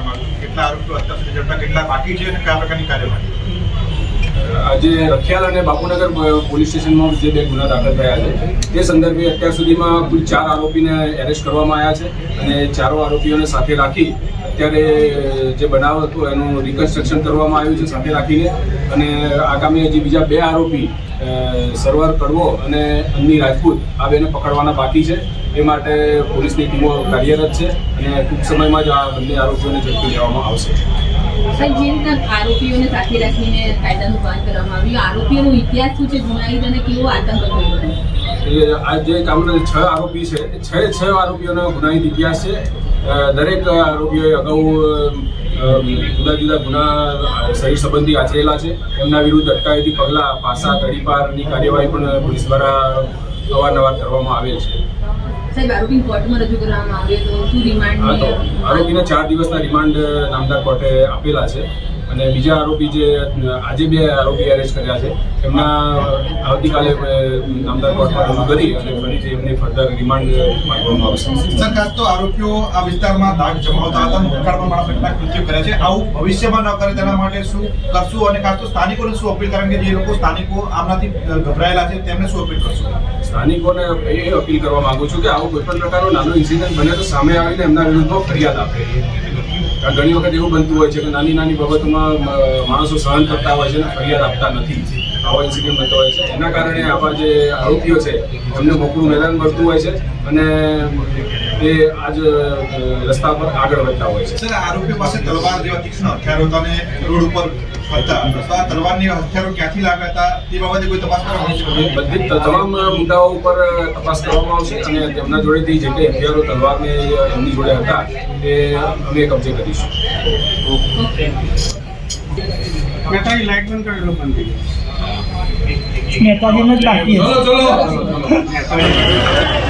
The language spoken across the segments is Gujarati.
કરવામાં આવ્યું. કેટલા આરોપીઓ અત્યાર સુધી ઝડપા કેટલા બાકી છે અને કયા પ્રકારની કાર્યવાહી? આજે રખિયાલ અને બાપુનગર પોલીસ સ્ટેશનમાં જે બે ગુના દાખલ થયા છે, તે સંદર્ભે અત્યાર સુધીમાં કુલ ચાર આરોપીને એરેસ્ટ કરવામાં આવ્યા છે અને ચારો આરોપીઓને સાથે રાખી અત્યારે જે બનાવ હતો એનું રિકન્સ્ટ્રક્શન કરવામાં આવ્યું છે સાથે રાખીને. અને આગામી હજી બીજા બે આરોપી સરવર કડવો અને અન્ની રાજપૂત, આ બેને પકડવાના બાકી છે. એ માટે પોલીસની ટીમો કાર્યરત છે અને ટૂંક સમયમાં જ આ બંને આરોપીઓને ઝડપી લેવામાં આવશે. સાહેબ, જે રીતના આરોપીઓને સાથે રાખીને કાયદાનું ભાન કરવામાં આવ્યું આરોપીઓનો ઇતિહાસ શું છે ગુનાહિત અને કેવો આતંક હતો? આ જે કામના છ આરોપી છે છ છ આરોપીઓનો ગુનાહિત ઇતિહાસ છે. દરેક આરોપીઓએ અગાઉ જુદા જુદા ગુના શરીર સંબંધી આચરેલા છે. એમના વિરુદ્ધ અટકાયતી પગલાં, પાસા તડીપારની કાર્યવાહી પણ પોલીસ દ્વારા અવારનવાર કરવામાં આવેલ છે. આરોપીને ચાર દિવસના રિમાન્ડ નામદાર કોર્ટે આપેલા છે. અને બીજા આરોપી જે આજે બે આરોપી એરેસ્ટ કર્યા છે એમના આવતીકાલે નામદાર કોર્ટમાં રજૂ કરી અને ફરીથી એમને ફર્ધર રિમાન્ડ માંગવામાં આવશે. સર ખાસ તો આરોપીઓ આ વિસ્તારમાં દાગ જમાવતા હતા ભૂતકાળ માણસ કેટલાક કૃત્યો કર્યા છે. આવું ભવિષ્યમાં ન કરે તેના માટે શું કરશું? અને ખાસ તો સ્થાનિકોને શું અપીલ કારણ કે જે લોકો સ્થાનિકો આમનાથી ગભરાયેલા છે તેમને શું અપીલ કરશું? સ્થાનિકોને એ અપીલ કરવા માંગુ છું કે આવો કોઈ પણ પ્રકારનો નાનો ઇન્સિડન્ટ બને તો સામે આવીને એમના વિરુદ્ધમાં ફરિયાદ આપે. ઘણી વખત એવું બનતું હોય છે કે નાની નાની બાબતોમાં માણસો સહન કરતા હોય છે અને ફરિયાદ આપતા નથી. આવા ઇન્સિડન્ટ બનતો હોય છે. એના કારણે આવા જે આરોપીઓ છે એમને મોકળું મેદાન મળતું હોય છે અને એ આજ રસ્તા પર આગળ વધતા હોય છે. સર આરોપીઓ પાસે તલવાર જેવા તીક્ષ્ણ હથિયારો હતા રોડ ઉપર ફરતા તલવારની હથિયારો ક્યાંથી હતા? તે બાબતે કોઈ તપાસ કરવામાં બધી જ તમામ મુદ્દાઓ ઉપર તપાસ કરવામાં આવશે અને તેમના જોડેથી જે કંઈ હથિયારો તલવારને એમની જોડે હતા એ અમે કબજે કરીશું. બેટા લાઈટ બંધ કરેલો બંધ થઈ નેતાજીને જ બાકી છે. સામાજિક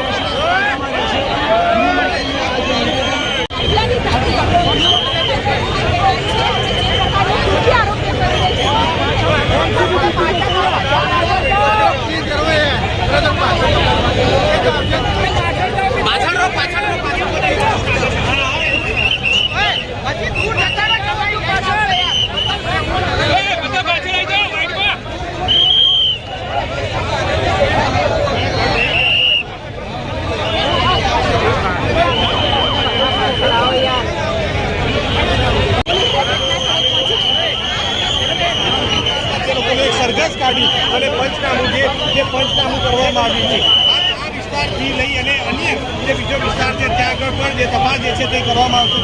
કાઢી અને પંચનામું જે જે પંચનામું કરવામાં આવ્યું છે. આ વિસ્તારથી લઈ અને અન્ય જે બીજો વિસ્તાર છે, ત્યાં આગળ પણ જે તપાસ જે છે તે કરવામાં આવશે.